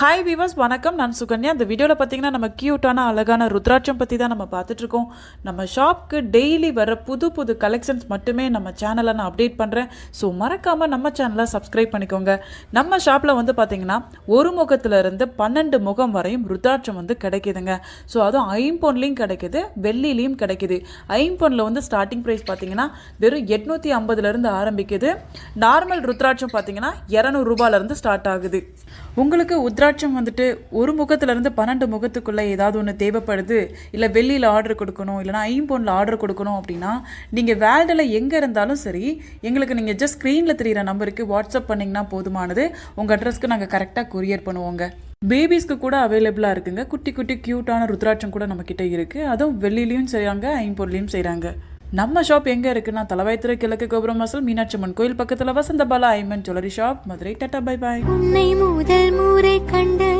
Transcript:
Hi viewers வணக்கம். நான் சுகன்யா. இந்த வீடியோவில் பார்த்தீங்கன்னா நம்ம க்யூட்டான அழகான ருத்ராட்சம் பற்றி தான் நம்ம பார்த்துட்ருக்கோம் நம்ம ஷாப்க்கு டெய்லி வர புது புது கலெக்ஷன்ஸ் மட்டுமே நம்ம சேனலை நான் அப்டேட் பண்ணுறேன் ஸோ மறக்காமல் நம்ம சேனலை சப்ஸ்கிரைப் பண்ணிக்கோங்க. நம்ம ஷாப்பில் வந்து பார்த்தீங்கன்னா ஒரு முகத்துலேருந்து பன்னெண்டு முகம் வரையும் ருத்ராட்சம் வந்து கிடைக்குதுங்க. ஸோ அதுவும் ஐம்பொன்லேயும் கிடைக்குது வெள்ளிலையும் கிடைக்குது. ஐம்பொனில் வந்து ஸ்டார்டிங் ப்ரைஸ் பார்த்தீங்கன்னா வெறும் எட்நூற்றி ஐம்பதுலேருந்து ஆரம்பிக்குது. நார்மல் ருத்ராட்சம் பார்த்தீங்கன்னா இரநூறுபாலேருந்து ஸ்டார்ட் ஆகுது. உங்களுக்கு உத்ராட்சம் வந்துட்டு ஒரு முகத்துலேருந்து பன்னெண்டு முகத்துக்குள்ளே ஏதாவது ஒன்று தேவைப்படுது இல்லை வெள்ளியில் ஆர்டர் கொடுக்கணும் இல்லைனா ஐம்பொனில் ஆர்டர் கொடுக்கணும் அப்படின்னா நீங்கள் வேர்ல்டில் எங்கே இருந்தாலும் சரி எங்களுக்கு நீங்கள் ஜஸ்ட் ஸ்க்ரீனில் தெரியிற நம்பருக்கு வாட்ஸ்அப் பண்ணிங்கன்னா போதுமானது. உங்கள் அட்ரஸ்க்கு நாங்கள் கரெக்டாக கொரியர் பண்ணுவோங்க. பேபிஸ்க்கு கூட அவைலபிளாக இருக்குங்க. குட்டி குட்டி க்யூட்டான ருத்ராட்சம் கூட நம்மக்கிட்ட இருக்குது அதுவும் வெள்ளிலையும் செய்கிறாங்க ஐம்பொருளையும் செய்கிறாங்க நம்ம ஷாப் எங்கே இருக்குன்னா தலவாய்த்துறை கிழக்கு கோபுரம் வாசல் மீனாட்சி அம்மன் கோயில் பக்கத்தில் Vasantha Bala Aiman jewellery shop Madurai tata bye bye உன்னை முதல் முறை கண்டு